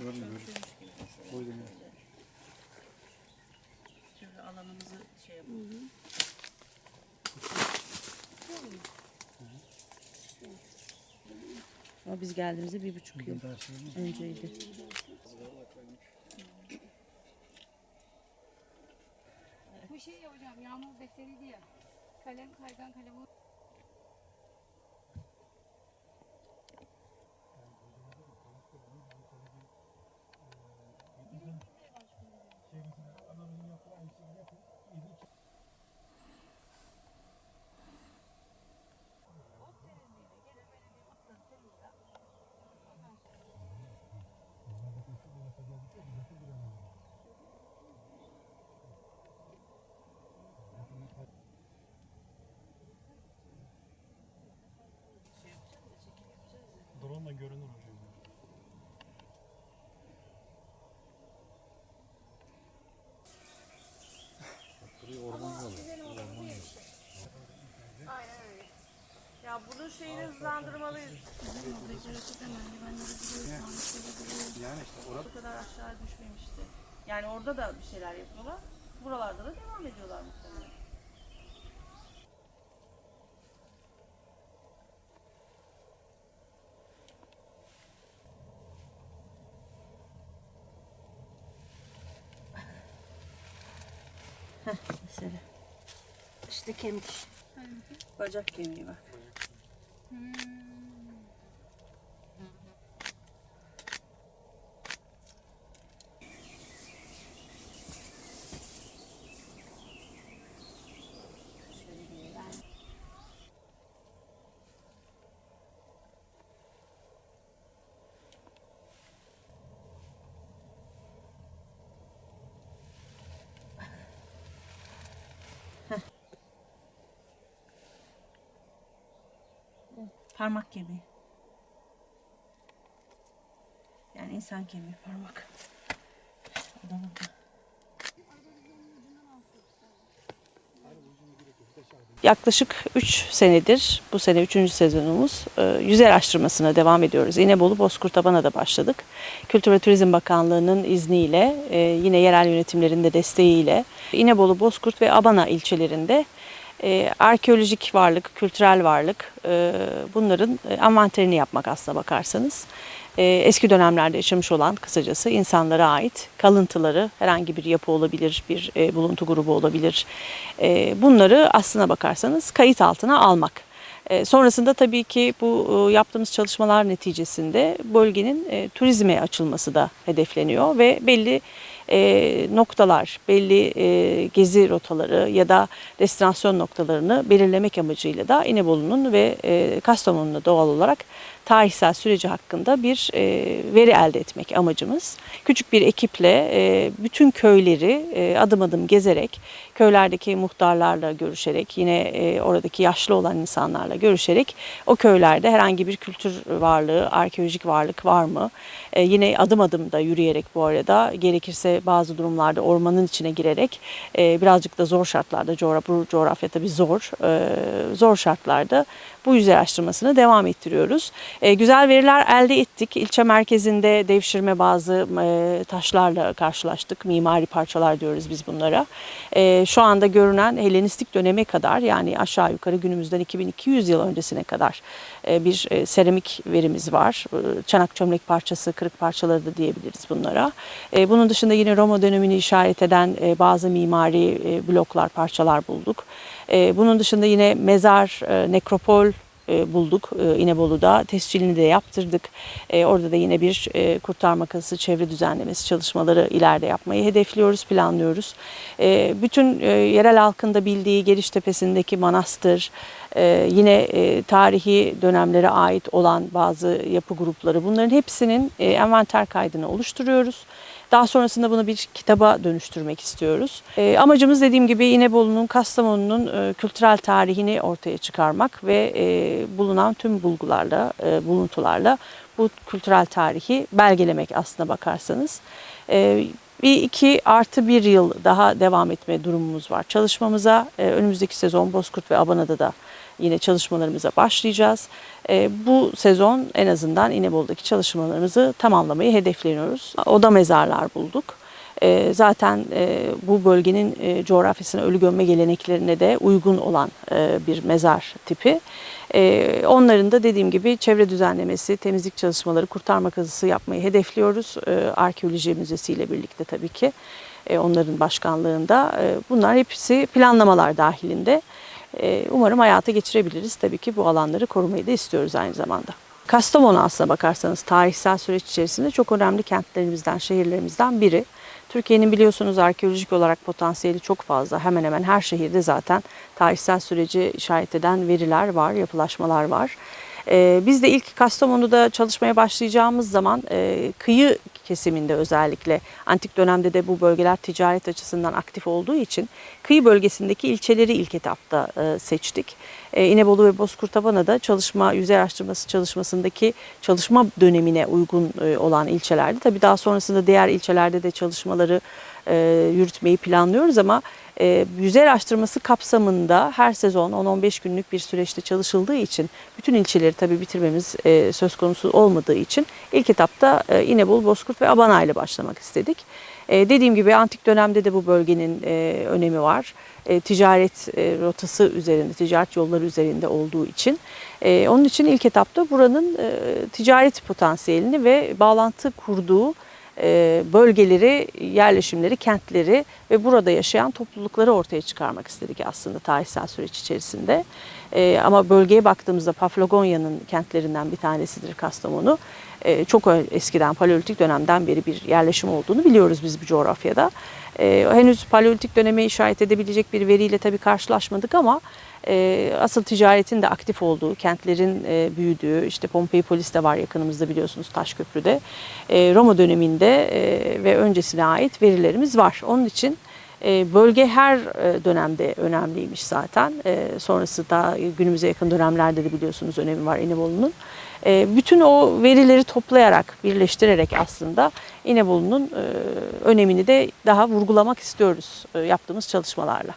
Görmüyorum. O yüzden. Şöyle alanımızı şey yapalım. Ama biz geldiğimizde bir buçuk yıl önceydi. Bu şey ya hocam yağmur defteri ya. Kalem kaygan kalem bunun şeyini hızlandırmalıyız. Yani işte orada Bu kadar aşağı düşmemişti. Yani orada da bir şeyler yapıyorlar. Buralarda da devam ediyorlar muhtemelen. Heh, mesela. İşte kemik. Bacak kemiği bak. Mm. Parmak kemiği. Yani insan kemiği parmak. O da burada. Yaklaşık 3 senedir, bu sene 3. sezonumuz, e, yüzey araştırmasına devam ediyoruz. İnebolu Bozkurt Abana'da başladık. Kültür ve Turizm Bakanlığı'nın izniyle, e, yine yerel yönetimlerin de desteğiyle İnebolu, Bozkurt ve Abana ilçelerinde e, arkeolojik varlık, kültürel varlık e, bunların e, envanterini yapmak aslına bakarsanız. E, eski dönemlerde yaşamış olan kısacası insanlara ait kalıntıları herhangi bir yapı olabilir, bir e, buluntu grubu olabilir. E, bunları aslına bakarsanız kayıt altına almak. E, sonrasında tabii ki bu e, yaptığımız çalışmalar neticesinde bölgenin turizme açılması da hedefleniyor ve belli e, noktalar, belli e, gezi rotaları ya da destinasyon noktalarını belirlemek amacıyla da İnebolu'nun ve e, Kastamonu'nun doğal olarak tarihsel süreci hakkında bir e, veri elde etmek amacımız. Küçük bir ekiple e, bütün köyleri e, adım adım gezerek, köylerdeki muhtarlarla görüşerek, yine e, oradaki yaşlı olan insanlarla görüşerek o köylerde herhangi bir kültür varlığı, arkeolojik varlık var mı? E, yine adım adım da yürüyerek bu arada gerekirse bazı durumlarda ormanın içine girerek e, birazcık da zor şartlarda, coğraf, bu coğrafya tabii zor, e, zor şartlarda bu yüzey araştırmasını devam ettiriyoruz. E, güzel veriler elde ettik. İlçe merkezinde devşirme bazı e, taşlarla karşılaştık. Mimari parçalar diyoruz biz bunlara. E, şu anda görünen Helenistik döneme kadar yani aşağı yukarı günümüzden 2200 yıl öncesine kadar bir seramik verimiz var. Çanak çömlek parçası, kırık parçaları da diyebiliriz bunlara. Bunun dışında yine Roma dönemini işaret eden bazı mimari bloklar, parçalar bulduk. Bunun dışında yine mezar, nekropol bulduk e, İnebolu'da. Tescilini de yaptırdık. E, Orada da yine bir e, kurtarma kazısı, çevre düzenlemesi çalışmaları ileride yapmayı hedefliyoruz, planlıyoruz. E, Bütün e, yerel halkın da bildiği Geliştepe'sindeki manastır, e, yine e, tarihi dönemlere ait olan bazı yapı grupları bunların hepsinin e, envanter kaydını oluşturuyoruz. Daha sonrasında bunu bir kitaba dönüştürmek istiyoruz. E, amacımız dediğim gibi İnebolu'nun, Kastamonu'nun e, kültürel tarihini ortaya çıkarmak ve e, bulunan tüm bulgularla, e, buluntularla bu kültürel tarihi belgelemek aslına bakarsanız. E, bir iki artı bir yıl daha devam etme durumumuz var. Çalışmamıza e, önümüzdeki sezon Bozkurt ve Abana'da da yine çalışmalarımıza başlayacağız. E, bu sezon en azından İnebolu'daki çalışmalarımızı tamamlamayı hedefliyoruz. Oda mezarlar bulduk. E, zaten e, bu bölgenin coğrafyasına ölü gömme geleneklerine de uygun olan bir mezar tipi. Onların da dediğim gibi çevre düzenlemesi, temizlik çalışmaları, kurtarma kazısı yapmayı hedefliyoruz. Arkeoloji Müzesi ile birlikte tabii ki onların başkanlığında. Bunlar hepsi planlamalar dahilinde. E, umarım hayata geçirebiliriz. Tabii ki bu alanları korumayı da istiyoruz aynı zamanda. Kastamonu aslına bakarsanız tarihsel süreç içerisinde çok önemli kentlerimizden, şehirlerimizden biri. Türkiye'nin biliyorsunuz arkeolojik olarak potansiyeli çok fazla. Hemen hemen her şehirde zaten tarihsel süreci işaret eden veriler var, yapılaşmalar var. Ee, biz de ilk Kastamonu'da çalışmaya başlayacağımız zaman e, kıyı kesiminde özellikle antik dönemde de bu bölgeler ticaret açısından aktif olduğu için kıyı bölgesindeki ilçeleri ilk etapta e, seçtik. E, İnebolu ve Bozkurtabana'da çalışma, yüzey araştırması çalışmasındaki çalışma dönemine uygun e, olan ilçelerdi. Tabii daha sonrasında diğer ilçelerde de çalışmaları yürütmeyi planlıyoruz ama e, yüzey araştırması kapsamında her sezon 10-15 günlük bir süreçte çalışıldığı için bütün ilçeleri tabii bitirmemiz e, söz konusu olmadığı için ilk etapta e, İnebolu, Bozkurt ve Abana ile başlamak istedik. E, dediğim gibi antik dönemde de bu bölgenin e, önemi var. E, ticaret e, rotası üzerinde, ticaret yolları üzerinde olduğu için. E, onun için ilk etapta buranın e, ticaret potansiyelini ve bağlantı kurduğu bölgeleri, yerleşimleri, kentleri ve burada yaşayan toplulukları ortaya çıkarmak istedik aslında tarihsel süreç içerisinde. E, ama bölgeye baktığımızda Paflagonya'nın kentlerinden bir tanesidir Kastamonu. E, çok eskiden paleolitik dönemden beri bir yerleşim olduğunu biliyoruz biz bu coğrafyada. E, henüz paleolitik döneme işaret edebilecek bir veriyle tabii karşılaşmadık ama e, asıl ticaretin de aktif olduğu, kentlerin büyüdüğü, işte Pompei Polis de var yakınımızda biliyorsunuz Taşköprü'de. E, Roma döneminde ve öncesine ait verilerimiz var. Onun için bölge her e, dönemde önemliymiş zaten. E, sonrası da günümüze yakın dönemlerde de biliyorsunuz önemi var İnebolu'nun. E, bütün o verileri toplayarak, birleştirerek aslında İnebolu'nun e, önemini de daha vurgulamak istiyoruz e, yaptığımız çalışmalarla.